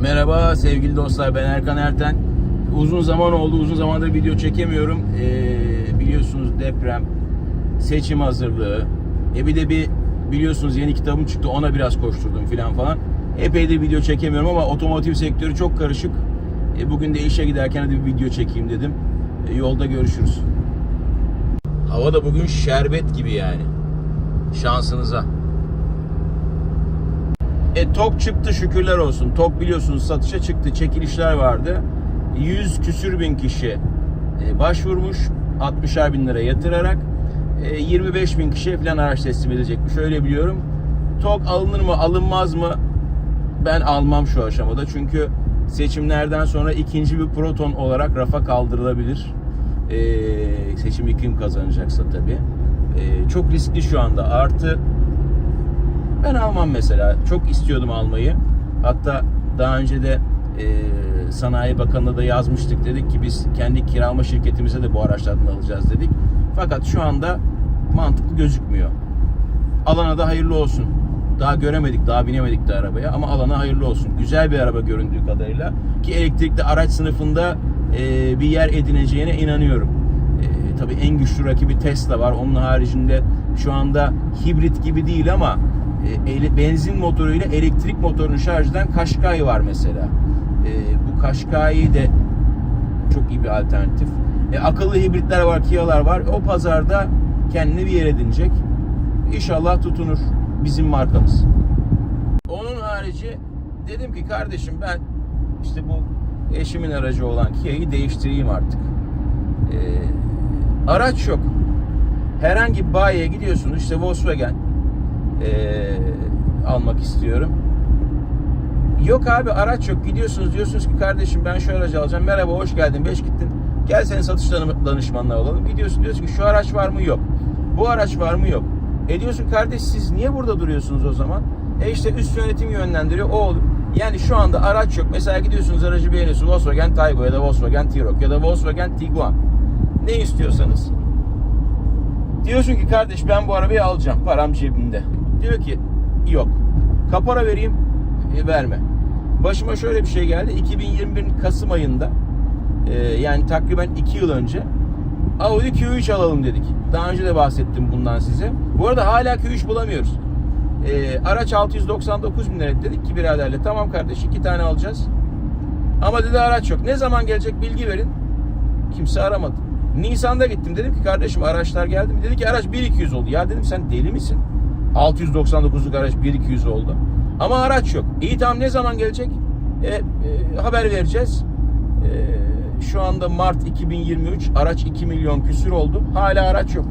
Merhaba sevgili dostlar ben Erkan Erten. Uzun zaman oldu uzun zamandır video çekemiyorum. Ee, biliyorsunuz deprem, seçim hazırlığı. E bir de bir biliyorsunuz yeni kitabım çıktı ona biraz koşturdum filan falan. Epeydir video çekemiyorum ama otomotiv sektörü çok karışık. E, bugün de işe giderken hadi bir video çekeyim dedim. E, yolda görüşürüz. Hava da bugün şerbet gibi yani. Şansınıza. E TOK çıktı şükürler olsun. TOK biliyorsunuz satışa çıktı. Çekilişler vardı. 100 küsür bin kişi e, başvurmuş. 60'ar bin lira yatırarak. E, 25 bin kişiye falan araç teslim edecekmiş. Öyle biliyorum. TOK alınır mı alınmaz mı? Ben almam şu aşamada. Çünkü seçimlerden sonra ikinci bir proton olarak rafa kaldırılabilir. E, seçimi kim kazanacaksa tabii. E, çok riskli şu anda. Artı ben almam mesela. Çok istiyordum almayı. Hatta daha önce de e, Sanayi Bakanı'na da yazmıştık. Dedik ki biz kendi kiralama şirketimize de bu araçlardan alacağız dedik. Fakat şu anda mantıklı gözükmüyor. Alana da hayırlı olsun. Daha göremedik, daha binemedik de arabaya ama alana hayırlı olsun. Güzel bir araba göründüğü kadarıyla ki elektrikli araç sınıfında e, bir yer edineceğine inanıyorum. E, tabii en güçlü rakibi Tesla var. Onun haricinde şu anda hibrit gibi değil ama e, benzin motoruyla elektrik motorunu şarj eden Qashqai var mesela. E, bu Qashqai de çok iyi bir alternatif. E, akıllı hibritler var, Kia'lar var. O pazarda kendine bir yer edinecek. İnşallah tutunur bizim markamız. Onun harici dedim ki kardeşim ben işte bu eşimin aracı olan Kia'yı değiştireyim artık. E, araç yok. Herhangi bir bayiye gidiyorsunuz işte Volkswagen e, almak istiyorum. Yok abi araç yok. Gidiyorsunuz diyorsunuz ki kardeşim ben şu aracı alacağım. Merhaba hoş geldin. Beş gittin. Gel senin satış danı- danışmanlığı olalım. Gidiyorsun diyorsun ki şu araç var mı? Yok. Bu araç var mı? Yok. E diyorsun kardeş siz niye burada duruyorsunuz o zaman? E işte üst yönetim yönlendiriyor. O olur. Yani şu anda araç yok. Mesela gidiyorsunuz aracı beğeniyorsunuz. Volkswagen Taygo ya da Volkswagen T-Roc ya da Volkswagen Tiguan. Ne istiyorsanız. Diyorsun ki kardeş ben bu arabayı alacağım. Param cebimde. Diyor ki yok. Kapora vereyim. E, verme. Başıma şöyle bir şey geldi. 2021 Kasım ayında e, yani takriben 2 yıl önce Audi Q3 alalım dedik. Daha önce de bahsettim bundan size. Bu arada hala Q3 bulamıyoruz. E, araç 699 bin lira dedik ki biraderle tamam kardeş iki tane alacağız. Ama dedi araç yok. Ne zaman gelecek bilgi verin. Kimse aramadı. Nisan'da gittim. Dedim ki kardeşim araçlar geldi mi? Dedi ki araç 1200 oldu. Ya dedim sen deli misin? 699'luk araç 1200 oldu. Ama araç yok. İyi tamam ne zaman gelecek? E, e, haber vereceğiz. E, şu anda Mart 2023 araç 2 milyon küsür oldu. Hala araç yok.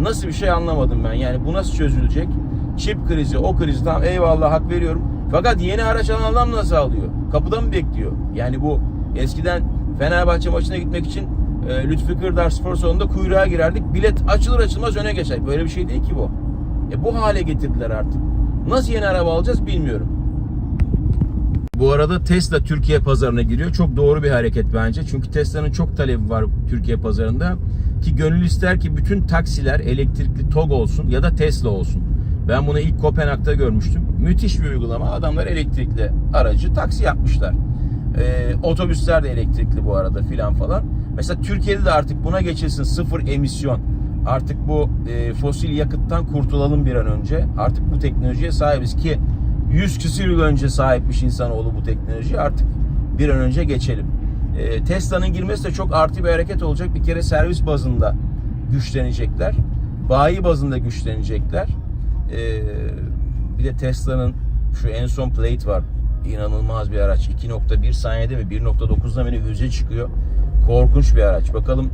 Nasıl bir şey anlamadım ben. Yani bu nasıl çözülecek? Çip krizi, o krizi tamam eyvallah hak veriyorum. Fakat yeni araç alan adam nasıl alıyor? Kapıda mı bekliyor? Yani bu eskiden Fenerbahçe maçına gitmek için e, Lütfi Kırdar Spor Salonu'nda kuyruğa girerdik. Bilet açılır açılmaz öne geçer. Böyle bir şey değil ki bu. E bu hale getirdiler artık. Nasıl yeni araba alacağız bilmiyorum. Bu arada Tesla Türkiye pazarına giriyor. Çok doğru bir hareket bence. Çünkü Tesla'nın çok talebi var Türkiye pazarında. Ki gönül ister ki bütün taksiler elektrikli TOG olsun ya da Tesla olsun. Ben bunu ilk Kopenhag'da görmüştüm. Müthiş bir uygulama. Adamlar elektrikli aracı taksi yapmışlar. Ee, otobüsler de elektrikli bu arada filan falan. Mesela Türkiye'de de artık buna geçilsin. Sıfır emisyon. Artık bu e, fosil yakıttan kurtulalım bir an önce. Artık bu teknolojiye sahibiz ki 100 küsür yıl önce sahipmiş insanoğlu bu teknolojiye. Artık bir an önce geçelim. E, Tesla'nın girmesi de çok artı bir hareket olacak. Bir kere servis bazında güçlenecekler. Bayi bazında güçlenecekler. E, bir de Tesla'nın şu en son plate var. İnanılmaz bir araç. 2.1 saniyede mi 1.9'da mı ne yüze çıkıyor. Korkunç bir araç. Bakalım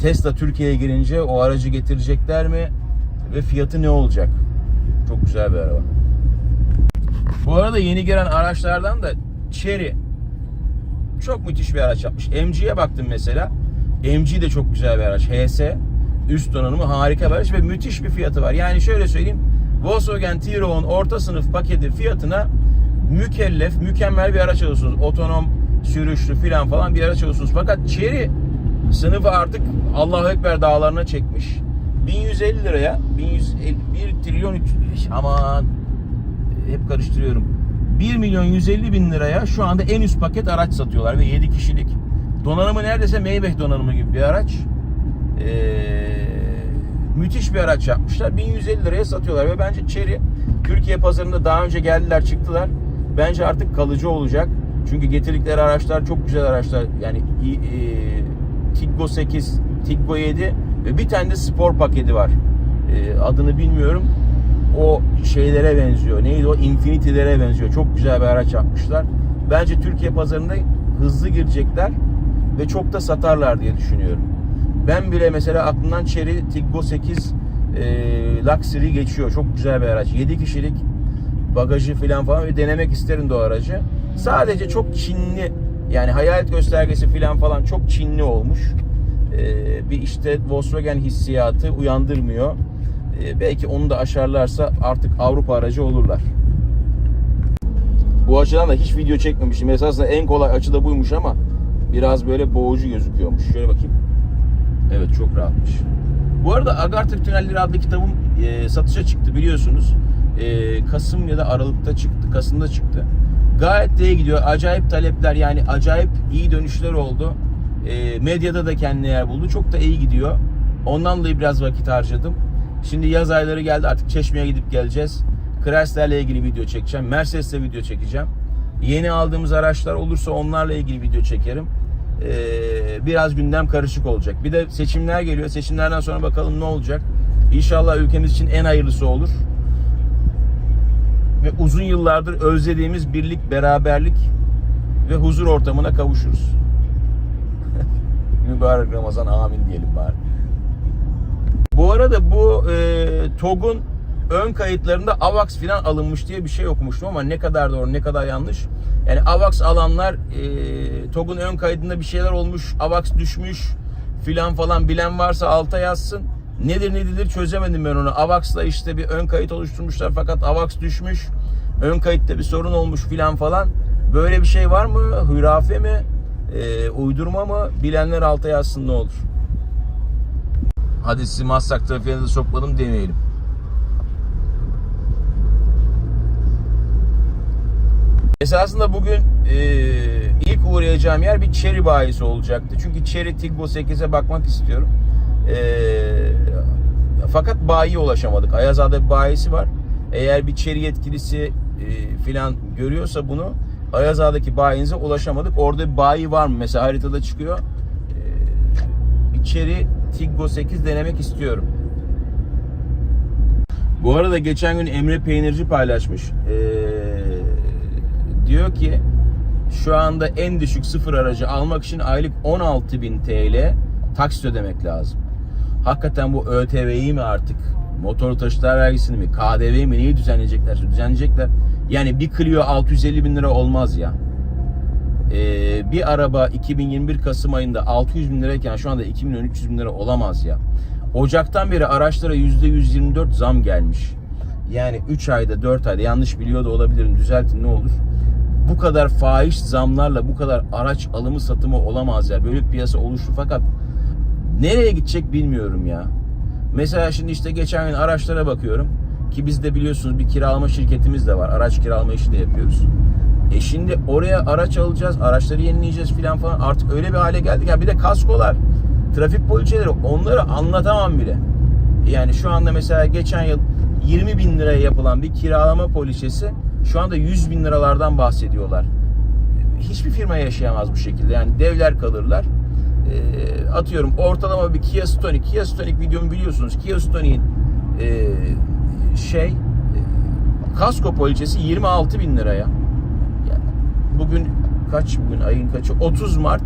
Tesla Türkiye'ye girince o aracı getirecekler mi ve fiyatı ne olacak? Çok güzel bir araba. Bu arada yeni gelen araçlardan da Chery çok müthiş bir araç yapmış. MG'ye baktım mesela. MG de çok güzel bir araç. HS üst donanımı harika bir araç ve müthiş bir fiyatı var. Yani şöyle söyleyeyim. Volkswagen T-Roc'un orta sınıf paketi fiyatına mükellef, mükemmel bir araç alıyorsunuz. Otonom, sürüşlü filan falan bir araç alıyorsunuz. Fakat Chery sınıfı artık Allahu Ekber dağlarına çekmiş. 1150 liraya 1151 trilyon 300 aman hep karıştırıyorum. 1 milyon 150 bin liraya şu anda en üst paket araç satıyorlar ve 7 kişilik. Donanımı neredeyse Maybach donanımı gibi bir araç. Ee, müthiş bir araç yapmışlar. 1150 liraya satıyorlar ve bence Chery Türkiye pazarında daha önce geldiler çıktılar. Bence artık kalıcı olacak. Çünkü getirdikleri araçlar çok güzel araçlar. Yani e, Tiggo 8, Tiggo 7 ve bir tane de spor paketi var. E, adını bilmiyorum. O şeylere benziyor. Neydi o? Infinity'lere benziyor. Çok güzel bir araç yapmışlar. Bence Türkiye pazarında hızlı girecekler ve çok da satarlar diye düşünüyorum. Ben bile mesela aklımdan Chery Tiggo 8 e, Luxury geçiyor. Çok güzel bir araç. 7 kişilik bagajı falan falan ve denemek isterim de o aracı. Sadece çok Çinli yani hayalet göstergesi falan falan çok Çinli olmuş. E, bir işte Volkswagen hissiyatı uyandırmıyor. E, belki onu da aşarlarsa artık Avrupa aracı olurlar. Bu açıdan da hiç video çekmemişim. Esasında en kolay açı da buymuş ama biraz böyle boğucu gözüküyormuş. Şöyle bakayım. Evet çok rahatmış. Bu arada Agartha Tünelleri adlı kitabım e, satışa çıktı biliyorsunuz. E, Kasım ya da Aralık'ta çıktı. Kasım'da çıktı. Gayet de iyi gidiyor. Acayip talepler yani acayip iyi dönüşler oldu. E, medyada da kendine yer buldu. Çok da iyi gidiyor. Ondan dolayı biraz vakit harcadım. Şimdi yaz ayları geldi artık Çeşme'ye gidip geleceğiz. Chrysler'le ilgili video çekeceğim. Mercedes'le video çekeceğim. Yeni aldığımız araçlar olursa onlarla ilgili video çekerim. Ee, biraz gündem karışık olacak. Bir de seçimler geliyor. Seçimlerden sonra bakalım ne olacak. İnşallah ülkemiz için en hayırlısı olur. Ve uzun yıllardır özlediğimiz birlik, beraberlik ve huzur ortamına kavuşuruz. Mübarek Ramazan amin diyelim bari. Bu arada bu e, TOG'un ön kayıtlarında AVAX falan alınmış diye bir şey okumuştum ama ne kadar doğru ne kadar yanlış. Yani AVAX alanlar e, TOG'un ön kaydında bir şeyler olmuş, AVAX düşmüş filan falan bilen varsa alta yazsın. Nedir nedir çözemedim ben onu. AVAX'la işte bir ön kayıt oluşturmuşlar fakat AVAX düşmüş. Ön kayıtta bir sorun olmuş filan falan. Böyle bir şey var mı? Hürafe mi? E, uydurma mı? Bilenler alta yazsın ne olur. Hadi sizi Maslak trafiğine de sokmadım demeyelim. Esasında bugün e, ilk uğrayacağım yer bir Chery bayisi olacaktı. Çünkü Chery Tiggo 8'e bakmak istiyorum. E, fakat bayiye ulaşamadık. Ayazade bir bayisi var. Eğer bir Chery yetkilisi e, filan görüyorsa bunu Ayazağa'daki bayinize ulaşamadık. Orada bir bayi var mı? Mesela haritada çıkıyor. E, bir Chery Tiggo 8 denemek istiyorum. Bu arada geçen gün Emre Peynirci paylaşmış. Ee, diyor ki şu anda en düşük sıfır aracı almak için aylık 16.000 TL taksit ödemek lazım. Hakikaten bu ÖTV'yi mi artık? Motorlu taşıtlar vergisini mi? KDV'yi mi? Neyi düzenleyecekler? Düzenleyecekler. Yani bir Clio 650 bin lira olmaz ya. Ee, bir araba 2021 Kasım ayında 600 bin lirayken şu anda 2 milyon 300 bin lira olamaz ya. Ocaktan beri araçlara %124 zam gelmiş. Yani 3 ayda 4 ayda yanlış biliyor da olabilirim düzeltin ne olur. Bu kadar fahiş zamlarla bu kadar araç alımı satımı olamaz ya. Böyle bir piyasa oluştu fakat nereye gidecek bilmiyorum ya. Mesela şimdi işte geçen gün araçlara bakıyorum ki biz de biliyorsunuz bir kiralama şirketimiz de var. Araç kiralama işi de yapıyoruz. E şimdi oraya araç alacağız, araçları yenileyeceğiz filan falan. Artık öyle bir hale geldik. Ya bir de kaskolar, trafik poliçeleri onları anlatamam bile. Yani şu anda mesela geçen yıl 20 bin liraya yapılan bir kiralama poliçesi şu anda 100 bin liralardan bahsediyorlar. Hiçbir firma yaşayamaz bu şekilde. Yani devler kalırlar. E, atıyorum ortalama bir Kia Stonic. Kia Stonic videomu biliyorsunuz. Kia Stonic'in e, şey e, kasko poliçesi 26 bin liraya. Yani bugün kaç bugün ayın kaçı? 30 Mart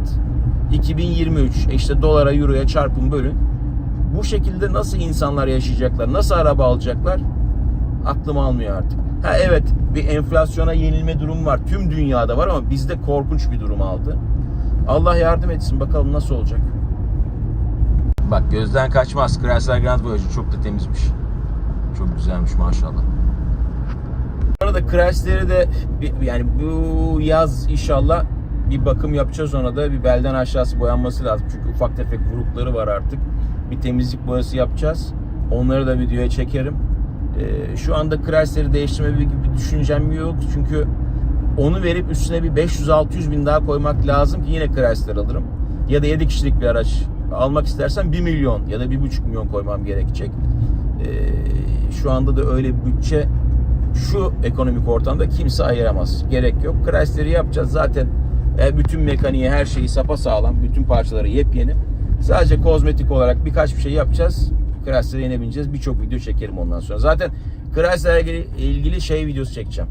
2023. E işte dolara, euroya çarpın bölün. Bu şekilde nasıl insanlar yaşayacaklar? Nasıl araba alacaklar? Aklım almıyor artık. Ha evet bir enflasyona yenilme durumu var. Tüm dünyada var ama bizde korkunç bir durum aldı. Allah yardım etsin bakalım nasıl olacak. Bak gözden kaçmaz. Chrysler Grand Voyager çok da temizmiş. Çok güzelmiş maşallah. Bu arada Chrysler'e de yani bu yaz inşallah bir bakım yapacağız ona da. Bir belden aşağısı boyanması lazım. Çünkü ufak tefek vurukları var artık. Bir temizlik boyası yapacağız. Onları da videoya çekerim. Ee, şu anda Chrysler'i değiştirme gibi bir düşüncem yok. Çünkü Onu verip üstüne bir 500-600 bin daha koymak lazım ki yine Chrysler alırım. Ya da 7 kişilik bir araç almak istersen 1 milyon ya da 1,5 milyon koymam gerekecek. Ee, şu anda da öyle bir bütçe şu ekonomik ortamda kimse ayıramaz. Gerek yok. Chrysler'i yapacağız. Zaten e, bütün mekaniği, her şeyi sapa sağlam. Bütün parçaları yepyeni. Sadece kozmetik olarak birkaç bir şey yapacağız. Chrysler'e yine bineceğiz. Birçok video çekerim ondan sonra. Zaten Chrysler'le ilgili, ilgili şey videosu çekeceğim.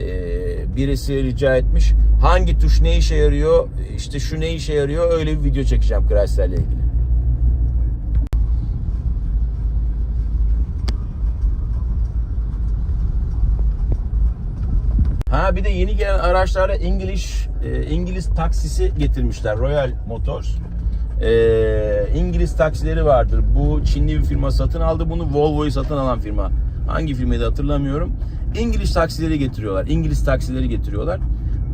Ee, birisi rica etmiş. Hangi tuş ne işe yarıyor? İşte şu ne işe yarıyor? Öyle bir video çekeceğim Chrysler'le ilgili. Ha bir de yeni gelen araçlarda İngiliz e, İngiliz taksisi getirmişler Royal Motors. E, İngiliz taksileri vardır. Bu Çinli bir firma satın aldı bunu. Volvo'yu satın alan firma. Hangi firmayı da hatırlamıyorum. İngiliz taksileri getiriyorlar. İngiliz taksileri getiriyorlar.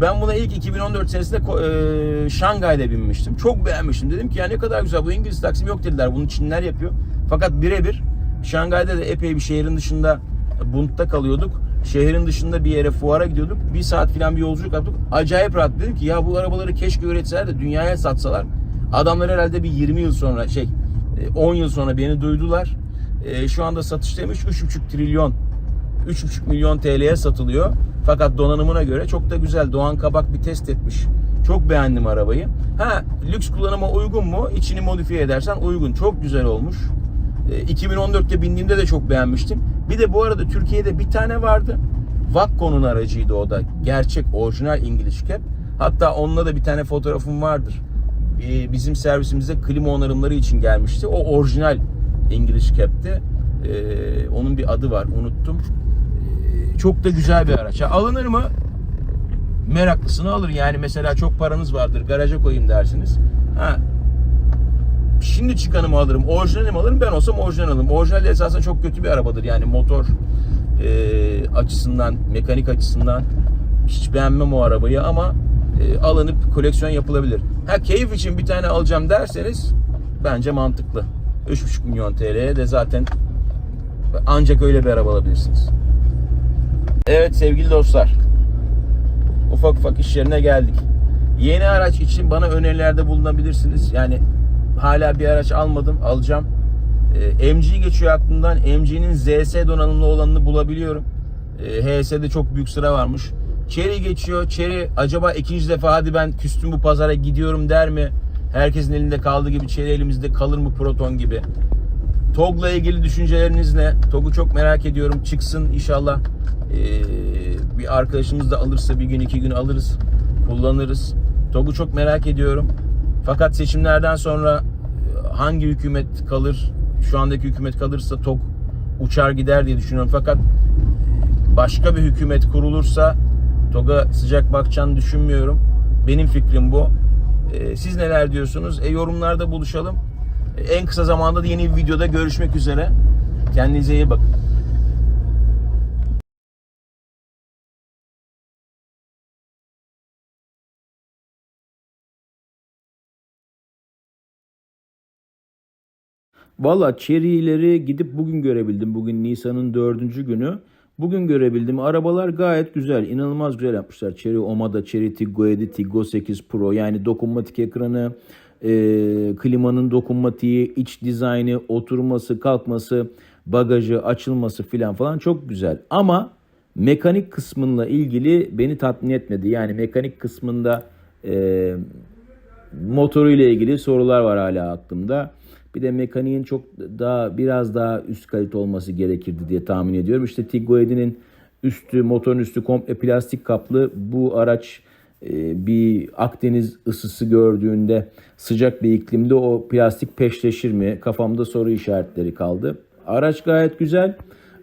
Ben buna ilk 2014 senesinde e, Şangay'da binmiştim. Çok beğenmiştim. Dedim ki ya ne kadar güzel bu İngiliz taksim yok dediler. Bunu Çinler yapıyor. Fakat birebir Şangay'da da epey bir şehrin dışında Bund'da kalıyorduk. Şehrin dışında bir yere fuara gidiyorduk. Bir saat falan bir yolculuk yaptık. Acayip rahat. Dedim ki ya bu arabaları keşke üretseler de dünyaya satsalar. Adamlar herhalde bir 20 yıl sonra şey 10 yıl sonra beni duydular. E, Şu anda satıştaymış 3,5 trilyon 3,5 milyon TL'ye satılıyor. Fakat donanımına göre çok da güzel. Doğan Kabak bir test etmiş. Çok beğendim arabayı. Ha lüks kullanıma uygun mu? İçini modifiye edersen uygun. Çok güzel olmuş. E, 2014'te bindiğimde de çok beğenmiştim. Bir de bu arada Türkiye'de bir tane vardı. Vakko'nun aracıydı o da. Gerçek orijinal İngiliz cab. Hatta onunla da bir tane fotoğrafım vardır. E, Bizim servisimizde klima onarımları için gelmişti. O orijinal İngiliz cab'ti. E, onun bir adı var unuttum. Çok da güzel bir araç. Ha, alınır mı? Meraklısını alır. Yani mesela çok paranız vardır garaja koyayım dersiniz. Ha, şimdi çıkanı mı alırım, orijinali mi alırım? Ben olsam orijinal alırım. Orijinal de esasında çok kötü bir arabadır. Yani motor e, açısından, mekanik açısından hiç beğenmem o arabayı ama e, alınıp koleksiyon yapılabilir. Ha keyif için bir tane alacağım derseniz bence mantıklı. 3,5 milyon TL'ye de zaten ancak öyle bir araba alabilirsiniz. Evet sevgili dostlar. Ufak ufak iş yerine geldik. Yeni araç için bana önerilerde bulunabilirsiniz. Yani hala bir araç almadım, alacağım. Ee, MG geçiyor aklımdan. MG'nin ZS donanımlı olanını bulabiliyorum. Ee, HS'de çok büyük sıra varmış. Cherry geçiyor. Cherry acaba ikinci defa hadi ben küstüm bu pazara gidiyorum der mi? Herkesin elinde kaldığı gibi Cherry elimizde kalır mı Proton gibi? TOG'la ilgili düşünceleriniz ne? TOG'u çok merak ediyorum. Çıksın inşallah. Ee, bir arkadaşımız da alırsa bir gün iki gün alırız. Kullanırız. TOG'u çok merak ediyorum. Fakat seçimlerden sonra e, hangi hükümet kalır? Şu andaki hükümet kalırsa TOG uçar gider diye düşünüyorum. Fakat başka bir hükümet kurulursa TOG'a sıcak bakacağını düşünmüyorum. Benim fikrim bu. Ee, siz neler diyorsunuz? E, yorumlarda buluşalım. E, en kısa zamanda da yeni bir videoda görüşmek üzere. Kendinize iyi bakın. Valla Cherry'leri gidip bugün görebildim. Bugün Nisan'ın dördüncü günü. Bugün görebildim. Arabalar gayet güzel. inanılmaz güzel yapmışlar. Cherry Omada, Cherry Tiggo 7, Tiggo 8 Pro. Yani dokunmatik ekranı, e, klimanın dokunmatiği, iç dizaynı, oturması, kalkması, bagajı, açılması filan falan çok güzel. Ama mekanik kısmınla ilgili beni tatmin etmedi. Yani mekanik kısmında e, motoruyla ilgili sorular var hala aklımda. Bir de mekaniğin çok daha biraz daha üst kalite olması gerekirdi diye tahmin ediyorum. İşte Tiggo 7'nin üstü, motorun üstü komple plastik kaplı. Bu araç e, bir Akdeniz ısısı gördüğünde sıcak bir iklimde o plastik peşleşir mi? Kafamda soru işaretleri kaldı. Araç gayet güzel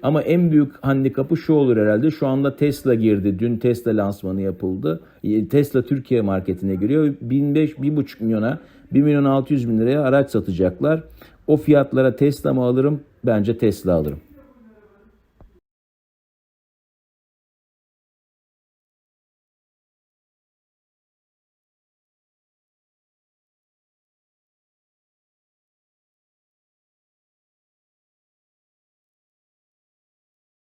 ama en büyük handikapı şu olur herhalde. Şu anda Tesla girdi. Dün Tesla lansmanı yapıldı. Tesla Türkiye marketine giriyor. 1.5 1,5 milyona 1 milyon 600 bin liraya araç satacaklar. O fiyatlara Tesla mı alırım? Bence Tesla alırım.